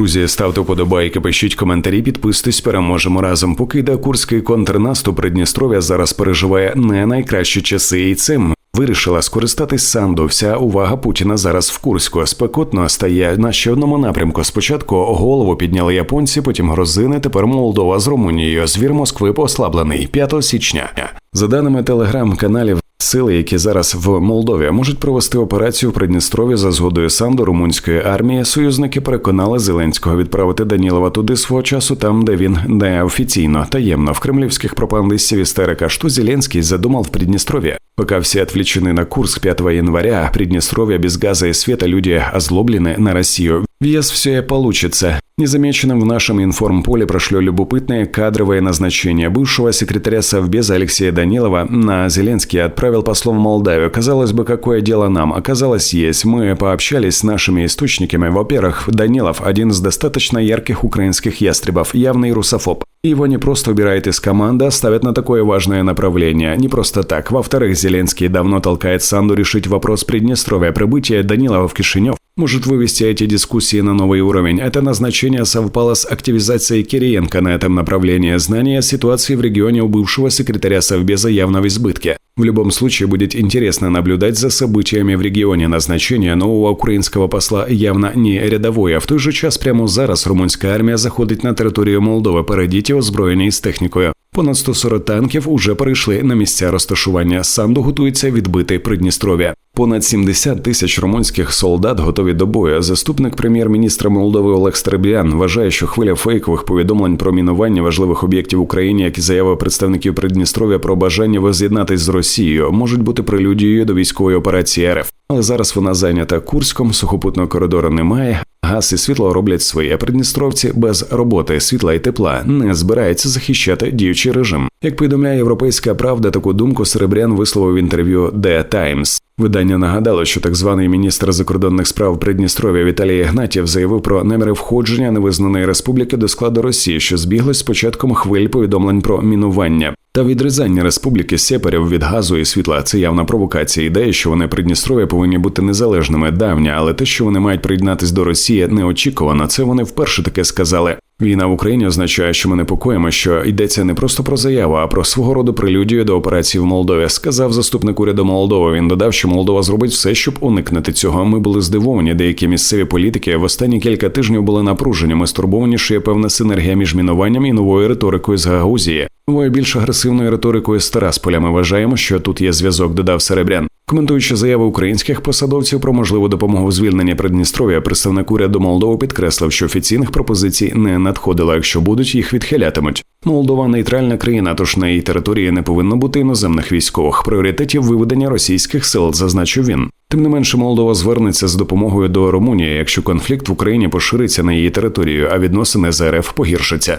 Друзі, ставте вподобайки, пишіть коментарі, підписуйтесь, переможемо разом. Поки йде курський контрнаступ, Придністров'я зараз переживає не найкращі часи, і цим вирішила скористатись Санду. Вся увага Путіна зараз в Курську. Спекотно стає на ще одному напрямку. Спочатку голову підняли японці, потім грузини, тепер Молдова з Румунією. Звір Москви послаблений 5 січня. За даними телеграм-каналів. Сили, які зараз в Молдові можуть провести операцію в Придністрові за згодою Санду румунської армії, союзники переконали Зеленського відправити Данілова туди свого часу, там де він неофіційно таємно в кремлівських пропагандистів істерика, що Зеленський задумав в Придністрові. Пока все отвлечены на Курск 5 января, Приднестровье без газа и света, люди озлоблены на Россию. Въезд все и получится. Незамеченным в нашем информполе прошло любопытное кадровое назначение бывшего секретаря Совбеза Алексея Данилова на Зеленский отправил послом в Молдавию. Казалось бы, какое дело нам? Оказалось, есть. Мы пообщались с нашими источниками. Во-первых, Данилов – один из достаточно ярких украинских ястребов, явный русофоб. Его не просто убирают из команды, а ставят на такое важное направление. Не просто так. Во-вторых, Зеленский давно толкает Санду решить вопрос Приднестровья. Прибытие Данилова в Кишинев может вывести эти дискуссии на новый уровень. Это назначение совпало с активизацией Кириенко на этом направлении. Знание ситуации в регионе у бывшего секретаря Совбеза явно в избытке. В любом случае будет интересно наблюдать за событиями в регионе. Назначение нового українського посла явно не рядовое. В той же час прямо зараз румунська армія заходить на територію Молдови. Передіті озброєні з технікою. Понад 140 танків уже перейшли на місця розташування. Санду готується відбити Придністров'я. Понад 70 тисяч румунських солдат готові до бою. Заступник прем'єр-міністра Молдови Олег Стербіян вважає, що хвиля фейкових повідомлень про мінування важливих об'єктів в Україні, як і заяви представників Придністров'я про бажання воз'єднатись з Росією, можуть бути прелюдією до військової операції РФ. Але зараз вона зайнята Курськом, сухопутного коридору немає. Газ і світло роблять своє. Придністровці без роботи, світла і тепла не збираються захищати діючий режим. Як повідомляє європейська правда, таку думку Серебрян висловив в інтерв'ю The Times. Видання нагадало, що так званий міністр закордонних справ Придністров'я Віталій Гнатів заявив про наміри входження невизнаної республіки до складу Росії, що збіглось з початком хвиль повідомлень про мінування. Та відрізання республіки сеперів від газу і світла це явна провокація. Ідея, що вони Придністров'я повинні бути незалежними, давня, але те, що вони мають приєднатись до Росії, неочікувано. Це вони вперше таке сказали. Війна в Україні означає, що ми непокоїмо, що йдеться не просто про заяву, а про свого роду прелюдію до операції в Молдові. Сказав заступник уряду Молдови. Він додав, що Молдова зробить все, щоб уникнути цього. Ми були здивовані. Деякі місцеві політики в останні кілька тижнів були напружені. Ми стурбовані, є певна синергія між мінуванням і новою риторикою з Гагаузії. Новою більш агресивною риторикою з Тарасполя. Ми вважаємо, що тут є зв'язок. Додав Серебрян. Коментуючи заяви українських посадовців про можливу допомогу в звільненні Придністров'я, представник уряду Молдови підкреслив, що офіційних пропозицій не надходило. Якщо будуть, їх відхилятимуть. Молдова нейтральна країна, тож на її території не повинно бути іноземних військових пріоритетів виведення російських сил, зазначив він. Тим не менше, Молдова звернеться з допомогою до Румунії, якщо конфлікт в Україні пошириться на її територію, а відносини з РФ погіршаться.